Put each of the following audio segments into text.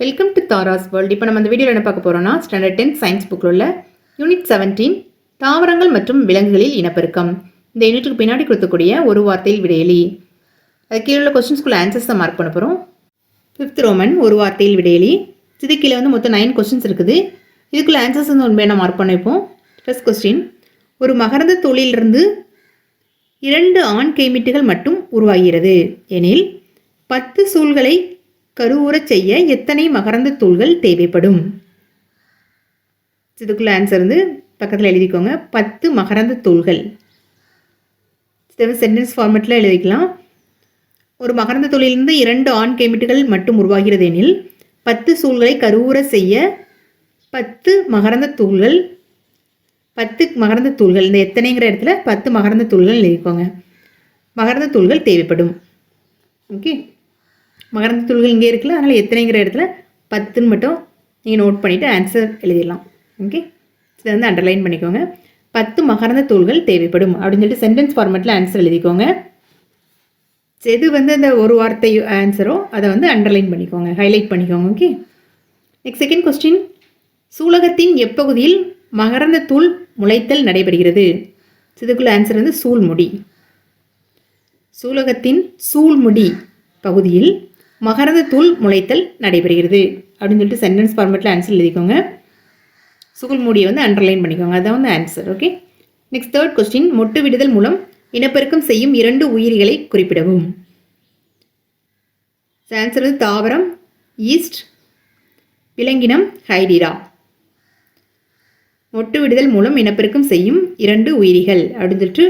Welcome to Tara's world இப்போ நம்ம அந்த வீடியோவில் என்ன பார்க்க போகிறோம்னா ஸ்டாண்டர்ட் டென்த் சயின்ஸ் புக்கில் உள்ள யூனிட் செவன்டீன் தாவரங்கள் மற்றும் விலங்குகளில் இனப்பெருக்கம். இந்த யூனிட்டுக்கு பின்னாடி கொடுக்கக்கூடிய ஒரு வார்த்தையில் விடையலி அது கீழே உள்ள கொஸ்டின்ஸ்குள்ள ஆன்சர்ஸ் தான் மார்க் பண்ண போகிறோம் ஃபிஃப்த் ரோமன் ஒரு வார்த்தையில் விடையலி இது கீழே வந்து மொத்தம் நைன் கொஸ்டின்ஸ் இருக்குது. இதுக்குள்ள ஆன்சர்ஸ் வந்து உண்மையான மார்க் பண்ணிப்போம். ஃபஸ்ட் கொஸ்டின் ஒரு மகரந்த தொழிலிருந்து இரண்டு ஆண் கைமிட்டுகள் மட்டும் உருவாகிறது. எனில் பத்து சூழ்களை கருவுறச் செய்ய எத்தனை மகரந்த தூள்கள் தேவைப்படும்? இதுக்குள்ள ஆன்சர் வந்து பக்கத்தில் எழுதிக்கோங்க. பத்து மகரந்த தூள்கள். சென்டென்ஸ் ஃபார்மேட்டில் எழுதிக்கலாம். ஒரு மகரந்த தொழிலிருந்து இரண்டு ஆண் கெமிட்டுகள் மட்டும் உருவாகிறது எனில் பத்து சூழ்களை கருவுற செய்ய பத்து மகரந்த தூள்கள் பத்து மகரந்த தூள்கள் இந்த எத்தனைங்கிற இடத்துல பத்து மகரந்த தூள்கள் எழுதிக்கோங்க. மகரந்த தூள்கள் தேவைப்படும். ஓகே மகரந்த தூள்கள் இங்கே இருக்குல்ல அதனால் எத்தனைங்கிற இடத்துல பத்துன்னு மட்டும் நீங்கள் நோட் பண்ணிவிட்டு ஆன்சர் எழுதிடலாம். ஓகே இதை வந்து அண்டர்லைன் பண்ணிக்கோங்க. பத்து மகரந்த தூள்கள் தேவைப்படும் அப்படின்னு சொல்லிட்டு சென்டென்ஸ் ஃபார்மேட்டில் ஆன்சர் எழுதிக்கோங்க. எது வந்து அந்த ஒரு வார்த்தை ஆன்சரோ அதை வந்து அண்டர்லைன் பண்ணிக்கோங்க. ஹைலைட் பண்ணிக்கோங்க ஓகே நெக்ஸ்ட் செகண்ட் கொஸ்டின் சூலகத்தின் எப்பகுதியில் மகரந்த தூள் முளைத்தல் நடைபெறுகிறது? இதுக்குள்ள ஆன்சர் வந்து சூழ்முடி. சூலகத்தின் சூழ்முடி பகுதியில் மகரந்த தூள் முளைத்தல் நடைபெறுகிறது. அப்படின்னு சொல்லிட்டு சென்டென்ஸ் ஃபார்மேட்டில் ஆன்சர் எழுதிக்கோங்க. சுகுல் மூடியை வந்து அண்டர்லைன் பண்ணிக்கோங்க. அதான் வந்து answer okay next third question மொட்டு விடுதல் மூலம் இனப்பெருக்கம் செய்யும் இரண்டு உயிரிகளை குறிப்பிடவும். ஆன்சர் வந்து தாவரம் ஈஸ்ட் விலங்கினம் ஹைடிரா மொட்டு விடுதல் மூலம் இனப்பெருக்கம் செய்யும் இரண்டு உயிரிகள் அப்படின்னு சொல்லிட்டு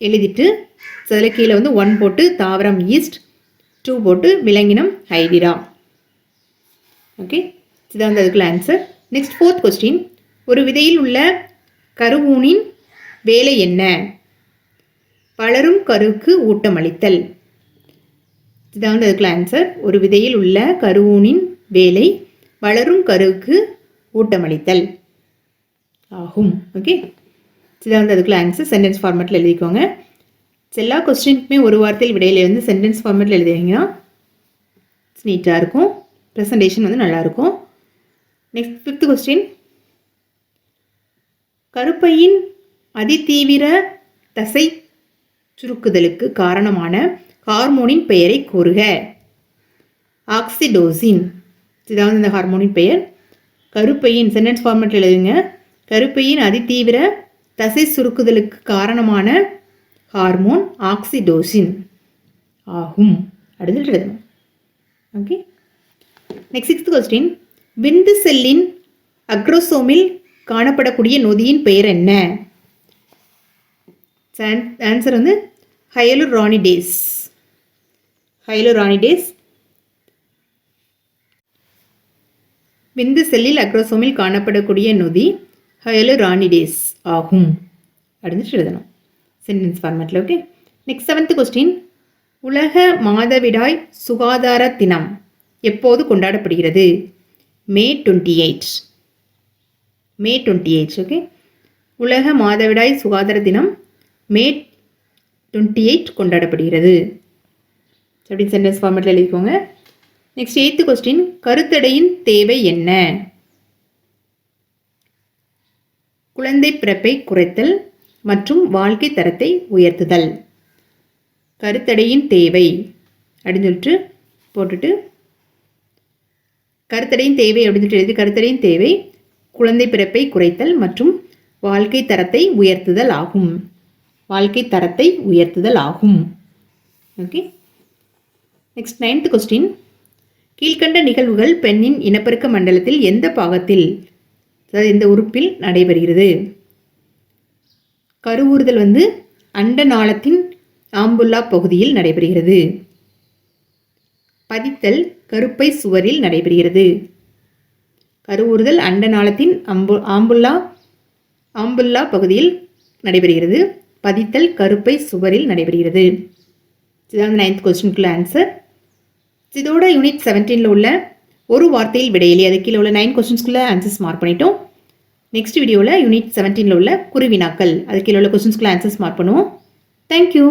எழுதிட்டு அதில் கீழே வந்து ஒன் போட்டு தாவரம் ஈஸ்ட் டூ போட்டு விலங்கினம் ஹைடிரா. ஓகே இதுதான் வந்து அதுக்குள்ள ஆன்சர் நெக்ஸ்ட் ஃபோர்த் கொஸ்டின் ஒரு விதையில் உள்ள கருவூனின் வேலை என்ன? வளரும் கருவுக்கு ஊட்டமளித்தல் இதுதான் வந்து அதுக்குள்ள ஆன்சர் ஒரு விதையில் உள்ள கருவூனின் வேலை வளரும் கருவுக்கு ஊட்டமளித்தல் ஆகும். ஓகே இதுதான் வந்து அதுக்குள்ள ஆன்சர் சென்டென்ஸ் ஃபார்மேட்டில் எழுதிக்கோங்க. எல்லா கொஸ்டினுக்குமே ஒரு வார்த்தையில் விடையில வந்து சென்டென்ஸ் ஃபார்மேட்டில் எழுதிங்கன்னா நீட்டாக இருக்கும். ப்ரெசன்டேஷன் வந்து நல்லாயிருக்கும். நெக்ஸ்ட் ஃபிஃப்த் கொஸ்டின் கருப்பையின் அதிதீவிர தசை சுருக்குதலுக்கு காரணமான ஹார்மோனின் பெயரை கூறுக. ஆக்சிடோசின். இதாவது இந்த ஹார்மோனின் பெயர். கருப்பையின் சென்டென்ஸ் ஃபார்மேட்டில் எழுதுங்க. கருப்பையின் அதிதீவிர தசை சுருக்குதலுக்கு காரணமான ஹார்மோன் ஆக்சிடோசின் ஆகும். அப்படின்னு எழுதணும். ஓகே நெக்ஸ்ட் சிக்ஸ்த் கொஸ்டின் விந்து செல்லின் அக்ரோசோமில் காணப்படக்கூடிய நொதியின் பெயர் என்ன? ஆன்சர் வந்து ஹயலுரானிடேஸ் ஹயலுரானிடேஸ் விந்து செல்லில் அக்ரோசோமில் காணப்படக்கூடிய நொதி ஹயலுரானிடேஸ் ஆகும். அப்படின்னு எழுதணும். சென்டென்ஸ் ஃபார்மேட்டில் ஓகே நெக்ஸ்ட் செவன்த் கொஸ்டின் உலக மாதவிடாய் சுகாதார தினம் எப்போது கொண்டாடப்படுகிறது? May twenty eight May twenty eight okay உலக மாதவிடாய் சுகாதார தினம் மே டுவெண்ட்டி எயிட் கொண்டாடப்படுகிறது அப்படின்னு சென்டென்ஸ் ஃபார்மேட்டில் எழுதிக்கோங்க. நெக்ஸ்ட் எயித்து கொஸ்டின் கருத்தடையின் தேவை என்ன? குழந்தை பிறப்பை குறைத்தல் மற்றும் வாழ்க்கை தரத்தை உயர்த்துதல். கருத்தடையின் தேவை. அப்படின்னு சொல்லிட்டு போட்டுட்டு கருத்தடையின் தேவை அப்படின்னு சொல்லிட்டு எழுதி கருத்தடையின் தேவை குழந்தை பிறப்பை குறைத்தல் மற்றும் வாழ்க்கை தரத்தை உயர்த்துதல் ஆகும். வாழ்க்கை தரத்தை உயர்த்துதல் ஆகும். ஓகே. நெக்ஸ்ட் நைன்த் கொஸ்டின் கீழ்கண்ட நிகழ்வுகள் பெண்ணின் இனப்பெருக்க மண்டலத்தில் எந்த பாகத்தில் அதாவது எந்த உறுப்பில் நடைபெறுகிறது? கருவூறுதல் வந்து அண்ட நாளத்தின் ஆம்புல்லா பகுதியில் நடைபெறுகிறது. பதித்தல் கருப்பை சுவரில் நடைபெறுகிறது. கருவூறுதல் அண்ட நாளத்தின் அம்பு ஆம்புல்லா ஆம்புல்லா பகுதியில் நடைபெறுகிறது. பதித்தல் கருப்பை சுவரில் நடைபெறுகிறது. இதுதான் நைன்த் கொஸ்டினுக்குள்ள ஆன்சர் இதோட யூனிட் செவன்டீனில் உள்ள ஒரு வார்த்தையில் விடையிலே அது கீழே உள்ள நைன் கொஸ்டின்ஸ்குள்ளே ஆன்சர்ஸ் மார்க் பண்ணிட்டோம். நெக்ஸ்ட் வீடியோவில் யூனிட் செவன்டீனில் உள்ள குருவினாக்கள். அது கீழே உள்ள கொஸ்டின்ஸ்க்குள்ள ஆன்சர்ஸ் மார்க் பண்ணுவோம். Thank you